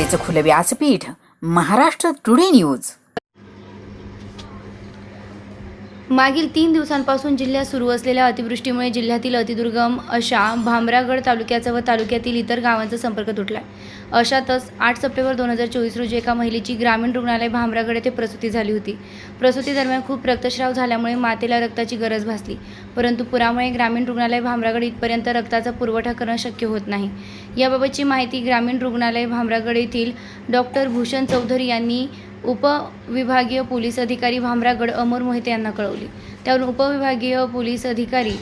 सत्याचं खुलं व्यासपीठ Maharashtra today news. मागील तीन दिवसांपासून जिल्ह्यात सुरू असलेल्या अतिवृष्टीमुळे जिल्ह्यातील अतिदुर्गम अशा भामरागड तालुक्याचा व तालुक्यातील इतर गावांचा संपर्क तुटला अशातच आठ सप्टेंबर दोन हजार चोवीस रोजी एका महिलेची ग्रामीण रुग्णालय भामरागड येथे प्रसूती झाली होती. प्रसूतीदरम्यान खूप रक्तस्राव झाल्यामुळे मातेला रक्ताची गरज भासली. परंतु पुरामुळे ग्रामीण रुग्णालय भामरागड इथपर्यंत रक्ताचा पुरवठा करणं शक्य होत नाही. याबाबतची माहिती ग्रामीण रुग्णालय भामरागड येथील डॉक्टर भूषण चौधरी यांनी उपविभागीय पोलीस अधिकारी भामरागड अमर मोहिते यांना कळवली. त्यावरून उपविभागीय पोलीस अधिकारी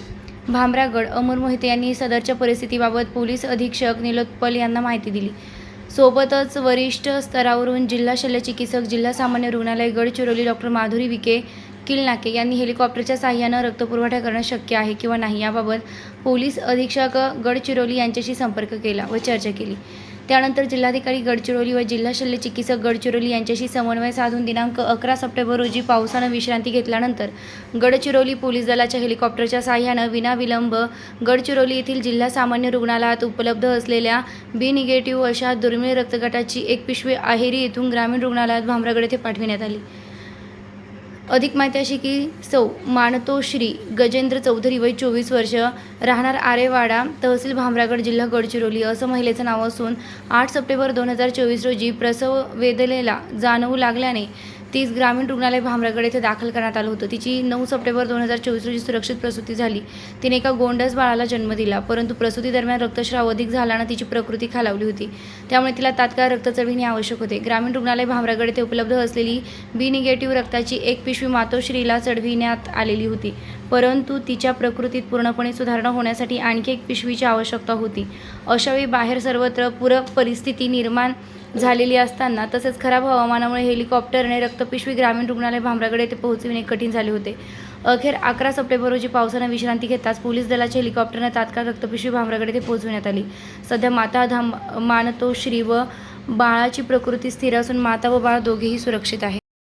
भामरागड अमर मोहिते यांनी सदरच्या परिस्थितीबाबत पोलीस अधीक्षक निलोत्पल यांना माहिती दिली. सोबतच वरिष्ठ स्तरावरून जिल्हा शल्यचिकित्सक जिल्हा सामान्य रुग्णालय गडचिरोली डॉक्टर माधुरी विखे किलनाके यांनी हेलिकॉप्टरच्या साह्यानं रक्तपुरवठा करणं शक्य आहे किंवा नाही याबाबत पोलीस अधीक्षक गडचिरोली यांच्याशी संपर्क केला व चर्चा केली. त्यानंतर जिल्हाधिकारी गडचिरोली व जिल्हा शल्य चिकित्सक गडचिरोली यांच्याशी समन्वय साधून दिनांक अकरा सप्टेंबर रोजी पावसानं विश्रांती घेतल्यानंतर गडचिरोली पोलीस दलाच्या हेलिकॉप्टरच्या साह्यानं विनाविलंब गडचिरोली येथील जिल्हा सामान्य रुग्णालयात उपलब्ध असलेल्या बी निगेटिव्ह अशा दुर्मिळ रक्तगटाची एक पिशवी आहेरी येथून ग्रामीण रुग्णालयात भामरागड येथे पाठविण्यात आली. अधिक माहिती अशी की सौ मानतोश्री गजेंद्र चौधरी वय चोवीस वर्ष राहणार आरेवाडा तहसील भामरागड जिल्हा गडचिरोली. असं महिलेचं नाव असून आठ सप्टेंबर दोन हजार चोवीस रोजी प्रसव वेदलेला जाणवू लागल्याने तीस ग्रामीण रुग्णालय भामरागड येथे दाखल करण्यात आलं होतं. तिची नऊ सप्टेंबर दोन हजार चोवीस रोजी सुरक्षित प्रसूती झाली. तिने एका गोंडस बाळाला जन्म दिला परंतु प्रसूती दरम्यान रक्तस्राव अधिक झाल्यानं तिची प्रकृती खालावली होती. त्यामुळे तिला तात्काळ रक्त चढविणे आवश्यक होते. ग्रामीण रुग्णालय भामरागड येथे उपलब्ध असलेली बी निगेटिव्ह रक्ताची एक पिशवी मातोश्रीला चढविण्यात आलेली होती. परंतु तिच्या प्रकृतीत पूर्णपणे सुधारणा होण्यासाठी आणखी एक पिशवीची आवश्यकता होती. अशावेळी बाहेर सर्वत्र पूरक परिस्थिती निर्माण झालेली असताना तसेच खराब हवामानामुळे हेलिकॉप्टरने रक्तपिशवी ग्रामीण रुग्णालय भामरागड येथे पोहोचविणे कठीण झाले होते. अखेर अकरा सप्टेंबर रोजी पावसानं विश्रांती घेताच पोलीस दलाच्या हेलिकॉप्टरने तात्काळ रक्तपिशवी भामरागड येथे पोहोचविण्यात आली. सध्या माता धाम मानतोश्री व बाळाची प्रकृती स्थिर असून माता व बाळ दोघेही सुरक्षित आहे